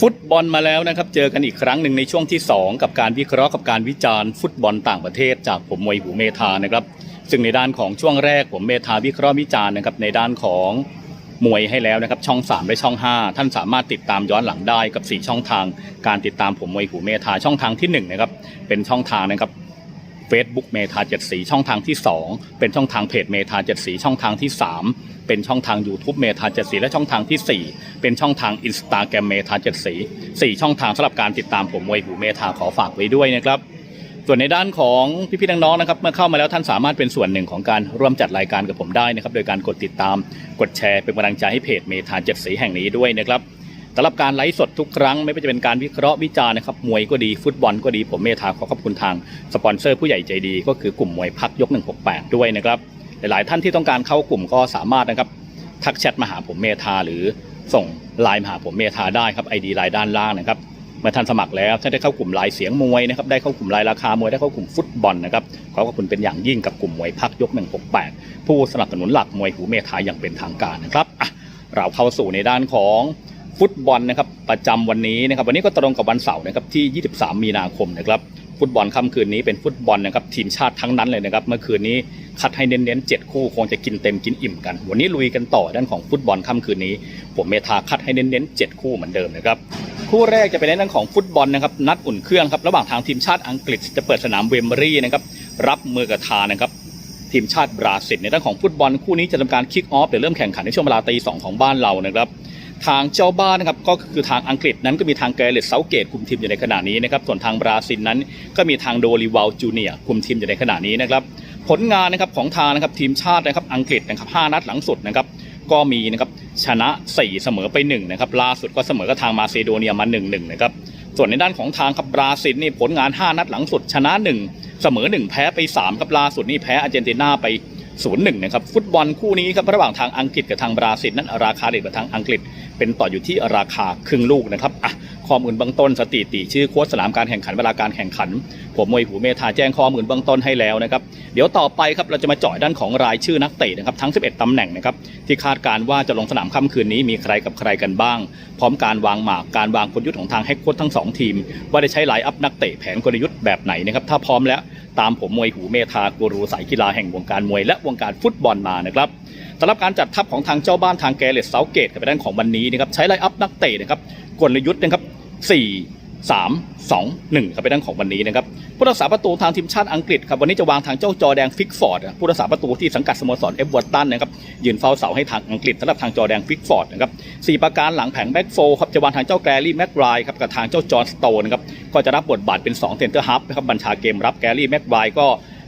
ฟุตบอลมาแล้วนะครับ เจอกันอีกครั้งหนึ่งในช่วงที่ 2 กับการวิเคราะห์กับการวิจารณ์ฟุตบอลต่างประเทศจากผมมวยหูเมธานะครับ ซึ่งในด้านของช่วงแรกผมเมธาวิเคราะห์วิจารณ์นะครับในด้านของมวยให้แล้วนะครับช่อง 3 และช่อง 5 ท่านสามารถติดตามย้อนหลังได้กับ 4 ช่องทาง การติดตามผมมวยหูเมธาช่องทางที่1นะครับเป็นช่องทางนะครับ Facebook เมธาเจ็ดสีช่องทางที่ 2 เป็นช่องทางเพจเมธาเจ็ดสีช่องทางที่ 3 เป็นช่องทาง YouTube เมธาเจ็ดสีและช่องทางทีสี่ 4 เป็นช่องทาง Instagram เมธาเจ็ดสีสี่ช่องทางสำหรับการติดตามผมมวยหูเมธาขอฝากไว้ด้วยนะครับส่วนในด้านของพี่ๆน้องๆนะครับเมื่อเข้ามาแล้วท่านสามารถเป็นส่วนหนึ่งของการร่วมจัดรายการกับผมได้นะครับ โดยการกดติดตามกดแชร์เป็นกำลังใจให้เพจเมธาเจ็ดสีแห่งนี้ด้วยนะครับ สำหรับการไลฟ์สดทุกครั้งไม่ว่าจะเป็นการวิเคราะห์วิจารณ์นะครับมวยก็ดีฟุตบอลก็ดีผมเมธาขอขอบคุณทางสปอนเซอร์ผู้ใหญ่ใจดี ก็คือกลุ่มมวยพักยก 168 ด้วยนะครับหลายๆท่านที่ต้องการเข้ากลุ่มก็สามารถนะครับทักแชทมาหาผมเมธาหรือส่งไลน์มาหาผมเมธาได้ครับไอดีไลน์ด้านล่างนะครับเมื่อท่านสมัครแล้วท่านได้เข้ากลุ่มไลน์เสียงมวยนะครับได้เข้ากลุ่มไลน์ราคามวยได้เข้ากลุ่มฟุตบอลนะครับขอขอบคุณเป็นอย่างยิ่งกับกลุ่มมวยพักยก 168 ผู้สนับสนุนหลักมวยหูเมธาอย่างเป็นทางการนะครับเราเข้าสู่ในด้านของ ฟุตบอลนะครับประจำวันนี้นะครับวันนี้ก็ตรงกับวันเสาร์นะครับที่ 23 มีนาคมนะครับฟุตบอลค่ำคืนนี้เป็นฟุตบอลนะครับทีมชาติทั้งนั้นเลยนะครับเมื่อคืนนี้คัดให้เน้นๆ7คู่คงจะกินเต็มกินอิ่มกัน วันนี้ลุยกันต่อด้านของฟุตบอลค่ำคืนนี้ ผมเมธาคัดให้เน้นๆ7คู่เหมือนเดิมนะครับคู่แรกจะเป็นในเรื่องของฟุตบอลนะครับนัดอุ่นเครื่องครับระหว่างทางทีมชาติอังกฤษจะเปิดสนามเวมบรีนะครับรับมือกับทานะครับทีมชาติบราซิลในเรื่องของฟุตบอลคู่นี้จะทำการคิกออฟเดี๋ยวเริ่มแข่งขันในช่วงเวลาตีสองของบ้านเรานะครับ ทางเจ้าบ้านนะครับก็คือทางอังกฤษนั้นก็มีทางแกเรตเซาเกตคุมทีมอยู่ในขณะนี้นะครับส่วนทางบราซิลนั้น ก็มีทางโดริวัลจูเนียคุมทีมอยู่ในขณะนี้นะครับผลงานนะครับของทางนะครับทีมชาตินะครับอังกฤษนะครับห้านัดหลังสุดนะครับก็มีนะครับชนะ 4 เสมอไป1นะครับล่าสุดก็เสมอกับทางมาซิโดเนียมา 1-1 นะครับส่วนในด้านของทางครับบราซิลนี่ผลงาน 5 นัดหลังสุดชนะ 1 เสมอ 1 แพ้ไป3ครับล่าสุดนี่แพ้อาร์เจนตินาไป 0-1นะครับฟุตบอลคู่นี้ครับระหว่างทางอังกฤษกับทางบราซิลนั้นราคาเด็ดกับทางอังกฤษ เป็นต่ออยู่ที่ราคาครึ่งลูกนะครับอะ ข้อมูลเบื้องต้นสถิติชื่อโค้ชสนามการแข่งขันเวลาการแข่งขัน ผมมวยหูเมธาแจ้งข้อมูลเบื้องต้นให้แล้วนะครับเดี๋ยวต่อไปครับเราจะมาเจาะด้านของรายชื่อนักเตะนะครับทั้ง 11 ตำแหน่งนะครับที่คาดการว่าจะลงสนามค่ำคืนนี้มีใครกับใครกันบ้าง พร้อมการวางหมากการวางกลยุทธ์ของทางแฮกโค้ชทั้งสองทีม ว่าได้ใช้ไลน์อัพนักเตะแผนกลยุทธ์แบบไหนนะครับถ้าพร้อมแล้วตามผมมวยหูเมธากูรูสายกีฬาแห่งวงการมวยและวงการฟุตบอลมานะครับสำหรับการจัดทัพของทางเจ้าบ้านทางแกเรตเซาเกตกับด้านของวันนี้นะครับใช้ไลน์อัพนักเตะนะครับ กลยุทธ์นะครับ 4 3 2 1ครับไปด้านของวันนี้นะครับผู้รักษาประตูทางทีมชาติอังกฤษครับวันนี้จะวางทางเจ้าจอแดงฟิกฟอร์ดผู้รักษาประตูที่สังกัดสโมสรเอฟเวอร์ตันนะครับยืนเฝ้าเสาให้ทางอังกฤษสำหรับทางจอแดงฟิกฟอร์ดนะครับสี่ประการหลังแผงแบ็กโฟครับจะวางทางเจ้าแกรี่แม็กไรครับกับทางเจ้าจอห์สโตนครับก็จะรับบทบาทเป็น2เซนเตอร์ฮับนะครับบัญชาเกมรับแกรี่แม็กไรก็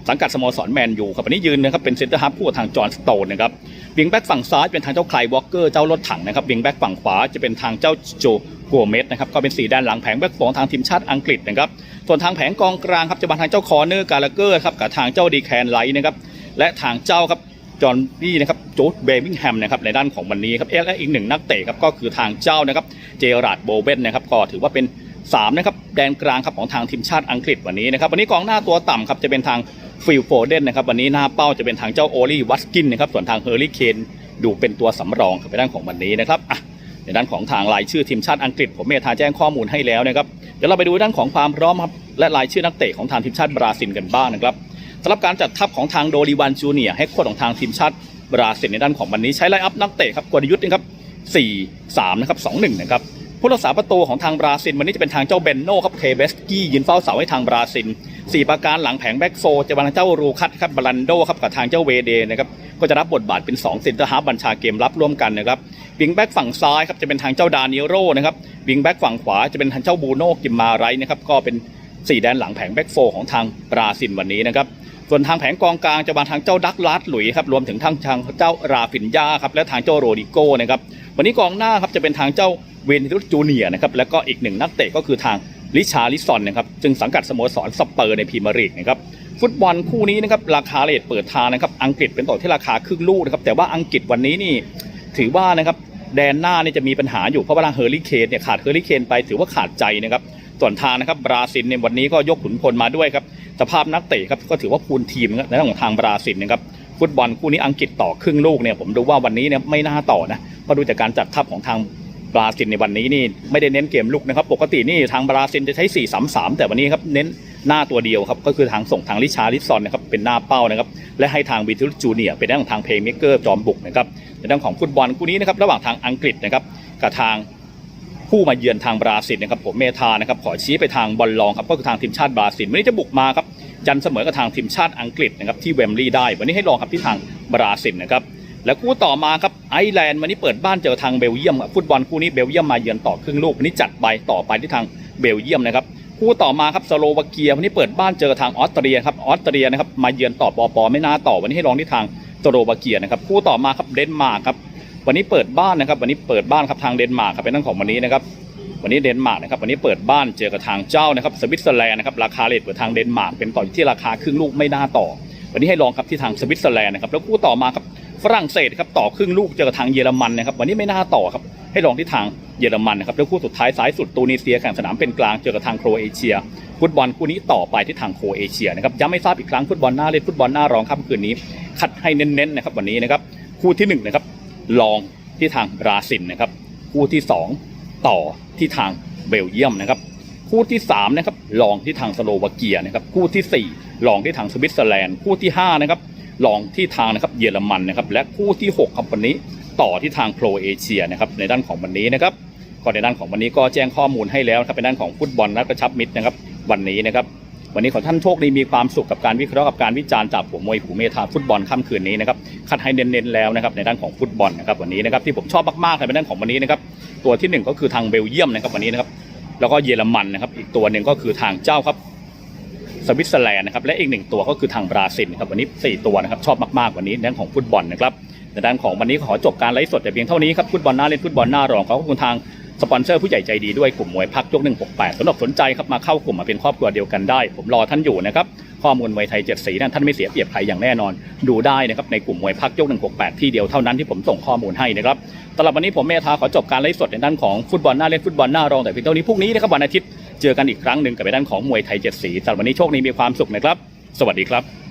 สังกัดสโมสรแมนยูครับวันนี้ยืนนะครับเป็นเซนเตอร์ฮับคู่กับทางจอห์นสโตนนะครับวิงแบ็กฝั่งซ้ายเป็นทางเจ้าไคลวอลเกอร์เจ้ารถถังนะครับวิงแบ็กฝั่งขวาจะเป็นทางเจ้าโจกัวเมสนะครับก็เป็นสีด้านหลังแผงแบ็กของทางทีมชาติอังกฤษนะครับส่วนทางแผงกองกลางครับจะมาทางเจ้าคอร์เนอร์กาลาเกอร์ครับกับทางเจ้าดีแคนไลท์นะครับและทางเจ้าครับจอห์นบี้นะครับโจดเบมิงแฮมนะครับในด้านของวันนี้ครับเอและอีกหนึ่งนักเตะครับก็คือทางเจ้านะครับเจอราร์ดโบเบนนะครับก็ถือว่าเป็นสามนะครับแดนกลางครับของทางทีมชาติอังกฤษวันนี้นะครับวันนี้กองหน้าตัวต่ำครับจะเป็นทาง ฟิลโฟเดนนะครับวันนี้หน้าเป้าจะเป็นทางเจ้าโอลี่วัตกินนะครับส่วนทางเฮอร์รี่เคนดูเป็นตัวสำรองในด้านของวันนี้นะครับอะในด้านของทางรายชื่อทีมชาติอังกฤษผมเมธาแจ้งข้อมูลให้แล้วนะครับเดี๋ยวเราไปดูด้านของความพร้อมครับและรายชื่อนักเตะของทางทีมชาติบราซิลกันบ้างนะครับสำหรับการจัดทัพของทางโดริวันจูเนียให้โค้ชของทางทีมชาติบราซิลในด้านของวันนี้ใช้ไลน์อัพนักเตะครับกลยุทธ์นะครับ4 3นะครับ2 1นะครับผู้รักษาประตูของทางบราซิลวันนี้จะเป็นทางเจ้าเบนโน่ครับเคเบสกี้ยืนเฝ้าเสาให้ทางบราซิล สี่ประการหลังแผงแบ็กโฟจะวางเจ้ารูคัตครับบาลันโดครับกับทางเจ้าเวเดนะครับก็จะรับบทบาทเป็น2เซนเตอร์ฮาร์บัญชาเกมรับร่วมกันนะครับวิงแบ็กฝั่งซ้ายครับจะเป็นทางเจ้าดานิโรนะครับวิงแบ็กฝั่งขวาจะเป็นทางเจ้าบูโนกิมมาไรนะครับก็เป็นสี่แดนหลังแผงแบ็กโฟของทางบราซิลวันนี้นะครับส่วนทางแผงกองกลางจะวาทางเจ้าดักลาดหลุยครับรวมถึงทางทางเจ้าราฟินยาครับและทางเจ้าโรดิโก้นะครับวันนี้กองหน้าครับจะเป็นทางเจ้าเวนิตุสจูเนียนะครับแล้วก็อีกหนึ่งนักเตะก็คือทาง ลิชาลิซอนนะครับจึงสังกัดสโมสรสเปอร์ในพรีเมียร์ลีกนะครับฟุตบอลคู่นี้นะครับราคาเลทเปิดทางนะครับอังกฤษเป็นต่อที่ราคาครึ่งลูกนะครับแต่ว่าอังกฤษวันนี้นี่ถือว่านะครับแดนหน้านี่จะมีปัญหาอยู่เพราะว่าทาเฮอร์รี่เคนเนี่ยขาดเฮอร์รี่เคนไปถือว่าขาดใจนะครับส่วนทางนะครับบราซิลในยวันนี้ก็ยกขุนพลมาด้วยครับสภาพนักเตะครับก็ถือว่าพูนทีมในเรื่องของทางบราซิลนะครับฟุตบอลคู่นี้อังกฤษต่อครึ่งลูกเนี่ยผมดูว่าวันนี้เนี่ยไม่น่าต่อนะเพราะดูจากการจัดทัพของทาง บราซิลในวันนี้นี่ไม่ได้เน้นเกมลุกนะครับ ปกตินี่ทางบราซิลจะใช้ 4-3-3 แต่วันนี้ครับเน้นหน้าตัวเดียวครับก็คือทางส่งทางลิชาริซอนนะครับเป็นหน้าเป้านะครับและให้ทางวิทูจูเนียเป็นด้านของทางเพลย์เมเกอร์จอมบุกนะครับในด้านของฟุตบอลคู่นี้นะครับระหว่างทางอังกฤษนะครับกับทางผู้มาเยือนทางบราซิลนะครับผมเมธานะครับขอชี้ไปทางบอลลองครับก็คือทางทีมชาติบราซิลวันนี้จะบุกมาครับจันเสมอกับทางทีมชาติอังกฤษนะครับที่เวมบลีย์ได้ วันนี้ให้ลองครับที่ทางบราซิลนะครับ แล้วคู่ต่อมาครับไอร์แลนด์วันนี้เปิดบ้านเจอทางเบลเยียมครับฟุตบอลคู่นี้เบลเยียมมาเยือนต่อครึ่งลูกวันนี้จัดไปต่อไปที่ทางเบลเยียมนะครับคู่ต่อมาครับสโลวาเกียวันนี้เปิดบ้านเจอทางออสเตรียครับออสเตรียนะครับมาเยือนต่อปอปอไม่น่าต่อวันนี้ให้ลองที่ทางสโลวาเกียนะครับคู่ต่อมาครับเดนมาร์กครับวันนี้เปิดบ้านนะครับ วันนี้เปิดบ้านครับทางเดนมาร์กครับเป็นนั่งของวันนี้นะครับวันนี้เดนมาร์กนะครับวันนี้เปิดบ้านเจอกับทางเจ้านะครับสวิตเซอร์แลนด์นะครับราคาเลทเปิดทางเดนมาร์กเป็นต่อที่ราคาครึ่งลูกไม่น่าต่อ วันนี้ให้ลองครับที่ทางสวิตเซอร์แลนด์นะครับแล้วคู่ต่อมาครับ ฝรั่งเศสครับต่อครึ่งลูกเจอกับทางเยอรมันนะครับวันนี้ไม่น่าต่อครับให้ลองที่ทางเยอรมันนะครับแล้วคู่สุดท้ายสายสุดตูนิเซียแข่งสนามเป็นกลางเจอกับทางโครเอเชียฟุตบอลคู่นี้ต่อไปที่ทางโครเอเชียนะครับย้ำไม่ทราบอีกครั้งฟุตบอลหน้าเล่นฟุตบอลหน้ารองค่ำคืนนี้ คัดให้เน้นๆนะครับวันนี้นะครับคู่ที่หนึ่งนะครับลองที่ทางบราซิลนะครับคู่ที่สองต่อที่ทางเบลเยียมนะครับคู่ที่สามนะครับลองที่ทางสโลวาเกียนะครับคู่ที่สี่ลองที่ทางสวิตเซอร์แลนด์คู่ที่ห้านะครับ ลองที่ทางนะครับเยอรมันนะครับและคู่ที่หกครับวันนี้ต่อที่ทางโครเอเชียนะครับในด้านของวันนี้นะครับก็ในด้านของวันนี้ก็แจ้งข้อมูลให้แล้วนะครับเป็นด้านของฟุตบอลนัดกระชับมิตรนะครับวันนี้นะครับวันนี้ขอท่านโชคดีมีความสุขกับการวิเคราะห์กับการวิจารณ์จากผมมวยหูเมธาฟุตบอลค่ำคืนนี้นะครับคัดให้เน้นๆแล้วนะครับในด้านของฟุตบอลนะครับวันนี้นะครับที่ผมชอบมากๆเลยเป็นด้านของวันนี้นะครับตัวที่หนึ่งก็คือทางเบลเยียมนะครับวันนี้นะครับแล้วก็เยอรมันนะครับอีกตัวหนึ่งก็คือทางเจ้าครับ สวิตเซอร์แลนด์นะครับและอีกหนึ่งตัวก็คือทางบราซิลครับวันนี้สี่ตัวนะครับชอบมากๆวันนี้ในด้านของฟุตบอลนะครับในด้านของวันนี้ขอจบการไลฟ์สดแต่เพียงเท่านี้ครับฟุตบอลหน้าเล่นฟุตบอลหน้ารองขอบคุณทางสปอนเซอร์ผู้ใหญ่ใจดีด้วยกลุ่มมวยพักยก 168สำหรับสนใจครับมาเข้ากลุ่มมาเป็นครอบครัวเดียวกันได้ ผมรอท่านอยู่นะครับข้อมูลมวยไทยเจ็ดสีนั้นท่านไม่เสียเปรียบใครอย่างแน่นอน ดูได้นะครับในกลุ่มมวยพักยก 168 ที่เดียวเท่านั้นที่ผมส่งข้อมูลให้นะครับสำหรับวันนี้ผมเมธาขอจบการไลฟ์สดในด้านของฟุตบอลหน้าเล่นฟุตบอลหน้ารองแต่เพียงเท่านี้พรุ่งนี้นะครับวันอาทิตย์ เจอกันอีกครั้งหนึ่งกับไปด้านของมวยไทยเจ็ดสีสำหรับวันนี้โชคดีมีความสุขนะครับ สวัสดีครับ